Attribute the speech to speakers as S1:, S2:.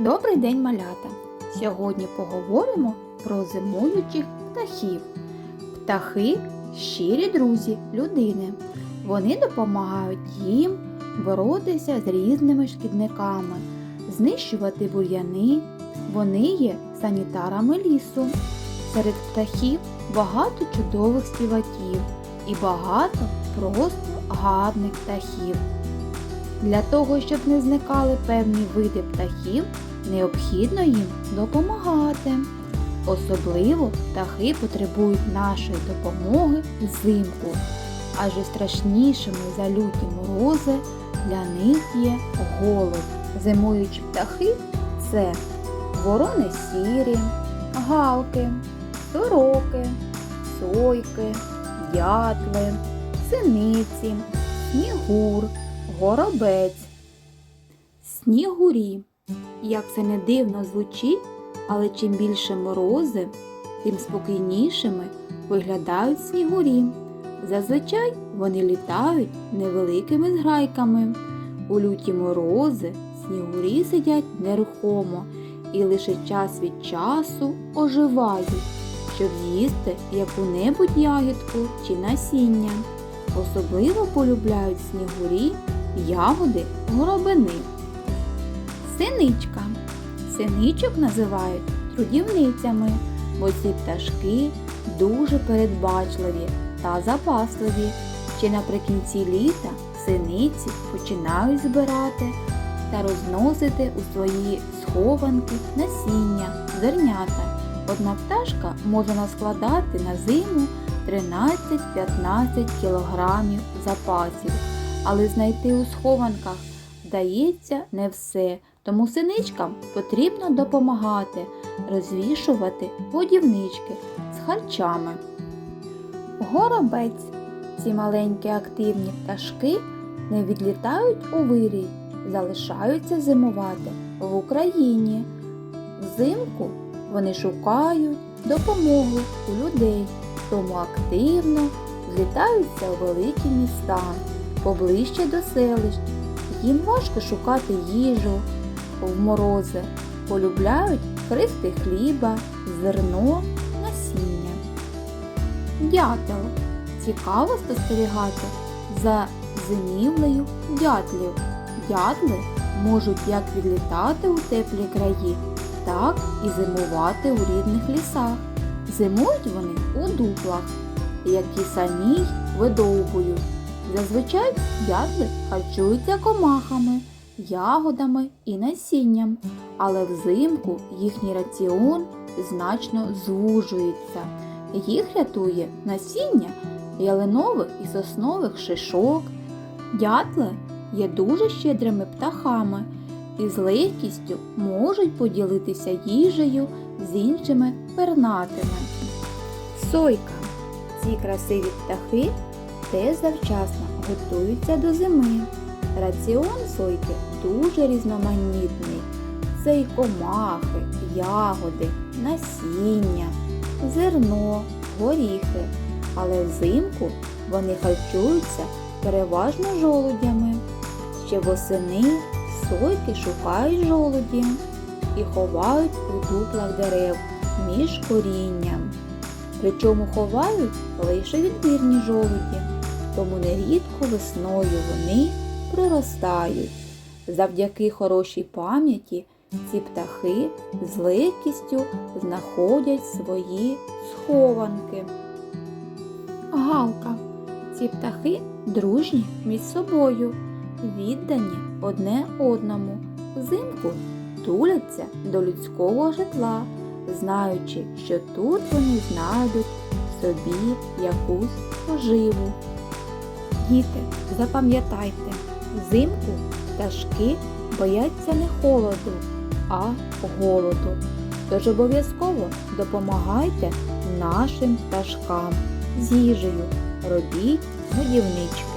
S1: Добрий день, малята! Сьогодні поговоримо про зимуючих птахів. Птахи щирі друзі людини. Вони допомагають їм боротися з різними шкідниками, знищувати бур'яни. Вони є санітарами лісу. Серед птахів багато чудових співаків і багато просто гарних птахів. Для того, щоб не зникали певні види птахів, необхідно їм допомагати. Особливо птахи потребують нашої допомоги взимку, адже страшнішими за люті морози для них є голод. Зимуючі птахи це ворони сірі, галки, сороки, сойки, дятли, синиці, снігур, горобець, снігурі. Як це не дивно звучить, але чим більше морози, тим спокійнішими виглядають снігурі. Зазвичай вони літають невеликими зграйками. У люті морози снігурі сидять нерухомо і лише час від часу оживають, щоб з'їсти яку-небудь ягідку чи насіння. Особливо полюбляють снігурі ягоди горобини. Синичка. Синичок називають трудівницями, бо ці пташки дуже передбачливі та запасливі. Ще наприкінці літа синиці починають збирати та розносити у свої схованки насіння, зернята. Одна пташка може наскладати на зиму 13-15 кілограмів запасів, але знайти у схованках вдається не все, тому синичкам потрібно допомагати розвішувати годівнички з харчами. Горобець. Ці маленькі активні пташки не відлітають у вирій, залишаються зимувати в Україні. Взимку вони шукають допомогу у людей, тому активно злітаються у великі міста, поближче до селищ. Їм важко шукати їжу в морози, полюбляють христи хліба, зерно, насіння. Дятел. Цікаво спостерігати за зимівлею дятлів. Дятли можуть як відлітати у теплі краї, так і зимувати у рідних лісах. Зимують вони у дуплах, які самі й видовбують. Зазвичай дятли харчуються комахами, ягодами і насінням, але взимку їхній раціон значно звужується. Їх рятує насіння ялинових і соснових шишок. Дятли є дуже щедрими птахами і з легкістю можуть поділитися їжею з іншими пернатими. Сойка. Ці красиві птахи теж завчасно готуються до зими. Раціон сойки дуже різноманітний. Це й комахи, ягоди, насіння, зерно, горіхи. Але взимку вони харчуються переважно жолудями. Ще восени сойки шукають жолуді і ховають у дуплах дерев між корінням. Причому ховають лише відбірні жолуді, тому нерідко весною вони проростають. Завдяки хорошій пам'яті ці птахи з легкістю знаходять свої схованки. Галка. Ці птахи дружні між собою, віддані одне одному. Взимку туляться до людського житла, знаючи, що тут вони знайдуть собі якусь поживу. Діти, запам'ятайте, взимку пташки бояться не холоду, а голоду. Тож обов'язково допомагайте нашим пташкам з їжею. Робіть годівнички.